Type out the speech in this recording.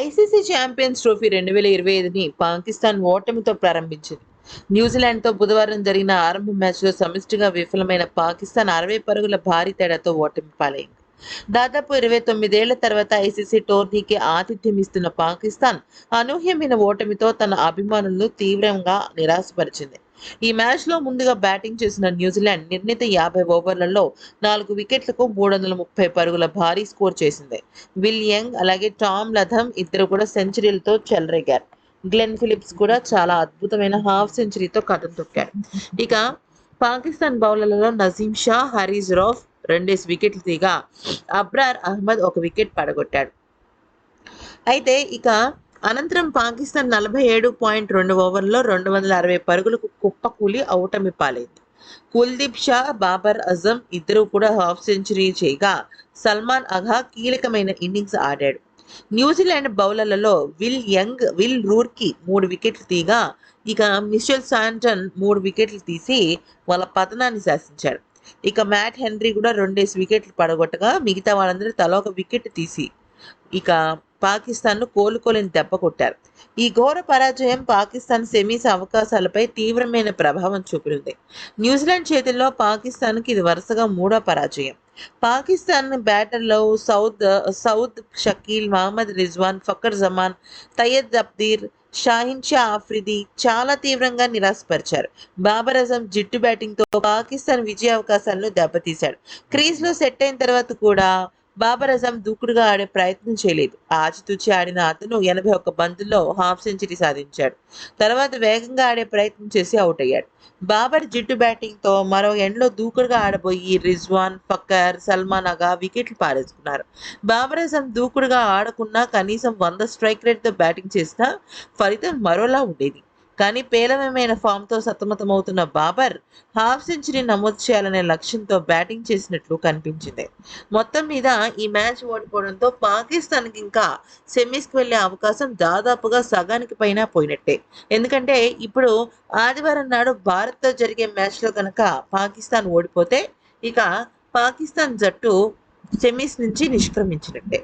ICC champions trophy రెండు వేల ఇరవై ఐదుని పాకిస్తాన్ ఓటమితో ప్రారంభించింది. న్యూజిలాండ్తో బుధవారం జరిగిన ఆరంభ మ్యాచ్లో సమిష్టిగా విఫలమైన పాకిస్తాన్ అరవై పరుగుల భారీ తేడాతో ఓటమి పాలైంది. దాదాపు ఇరవై తొమ్మిదేళ్ళ తర్వాత ఐసీసీ టోర్నీకి ఆతిథ్యం ఇస్తున్న పాకిస్తాన్ అనూహ్యమైన ఓటమితో తన అభిమానులను తీవ్రంగా నిరాశపరిచింది. ఈ మ్యాచ్లో ముందుగా బ్యాటింగ్ చేసిన న్యూజిలాండ్ నిర్ణీత యాభై ఓవర్లలో నాలుగు వికెట్లకు మూడు వందల ముప్పై పరుగుల భారీ స్కోర్ చేసింది. విల్ యంగ్ అలాగే టామ్ లథమ్ ఇద్దరు కూడా సెంచరీలతో చెలరేగారు. గ్లెన్ ఫిలిప్స్ కూడా చాలా అద్భుతమైన హాఫ్ సెంచరీతో కథం తొక్కాడు ఇక పాకిస్తాన్ బౌలర్లలో నజీం షా హరీజ్ రౌఫ్ రెండేసి వికెట్లు తీగా అబ్రార్ అహ్మద్ ఒక వికెట్ పడగొట్టాడు. అయితే ఇక అనంతరం పాకిస్తాన్ నలభై ఏడు పాయింట్ రెండు ఓవర్లలో రెండు వందల అరవై పరుగులకు కుప్పకూలి ఔటమి పాలైంది. కుల్దీప్ షా బాబర్ అజం ఇద్దరు కూడా హాఫ్ సెంచరీ చేయగా సల్మాన్ అఘా కీలకమైన ఇన్నింగ్స్ ఆడాడు. న్యూజిలాండ్ బౌలర్లలో విల్ యంగ్ విల్ రూర్కి మూడు వికెట్లు తీగా ఇక మిషెల్ శాంటన్ మూడు వికెట్లు తీసి వాళ్ళ పతనాన్ని శాసించాడు. ఇక మ్యాట్ హెన్రీ కూడా రెండేసి వికెట్లు పడగొట్టగా మిగతా వాళ్ళందరూ తలో ఒక వికెట్ తీసి ఇక పాకిస్తాన్ను కోలుకోలేని దెబ్బ కొట్టారు. ఈ ఘోర పరాజయం పాకిస్తాన్ సెమీస్ అవకాశాలపై తీవ్రమైన ప్రభావం చూపింది న్యూజిలాండ్ చేతుల్లో పాకిస్తాన్కి ఇది వరుసగా మూడో పరాజయం. పాకిస్తాన్ బ్యాటర్లో సౌద్ సౌద్ షకీల్ మహమ్మద్ రిజ్వాన్ ఫకర్ జమాన్ తయ్యద్ అబ్దీర్ షాహిన్ షా ఆఫ్రిది చాలా తీవ్రంగా నిరాశపరిచారు. బాబర్ అజం జిట్టు బ్యాటింగ్తో పాకిస్తాన్ విజయ అవకాశాలను దెబ్బతీశాడు. క్రీజ్లో సెట్ అయిన తర్వాత కూడా బాబర్ అజం దూకుడుగా ఆడే ప్రయత్నం చేయలేదు. ఆచితూచి ఆడిన అతను ఎనభై ఒక్క బంతుల్లో హాఫ్ సెంచరీ సాధించాడు. తర్వాత వేగంగా ఆడే ప్రయత్నం చేసి అవుట్ అయ్యాడు. బాబర్ జిట్టు బ్యాటింగ్తో మరో ఎండ్లో దూకుడుగా ఆడబోయి రిజ్వాన్ ఫక్కర్ సల్మాన్ అగా వికెట్లు పారేసుకున్నారు. బాబర్ అజం దూకుడుగా ఆడకున్నా కనీసం వంద స్ట్రైక్ రేట్తో బ్యాటింగ్ చేసినా ఫలితం మరోలా ఉండేది. కానీ పేలవమైన ఫామ్తో సతమతమవుతున్న బాబర్ హాఫ్ సెంచరీ నమోదు చేయాలనే లక్ష్యంతో బ్యాటింగ్ చేసినట్లు కనిపించింది. మొత్తం మీద ఈ మ్యాచ్ ఓడిపోవడంతో పాకిస్తాన్కి ఇంకా సెమీస్కి వెళ్ళే అవకాశం దాదాపుగా సగానికి పైన పోయినట్టే. ఎందుకంటే ఇప్పుడు ఆదివారం నాడు భారత్తో జరిగే మ్యాచ్లో కనుక పాకిస్తాన్ ఓడిపోతే ఇక పాకిస్తాన్ జట్టు సెమీస్ నుంచి నిష్క్రమించినట్టే.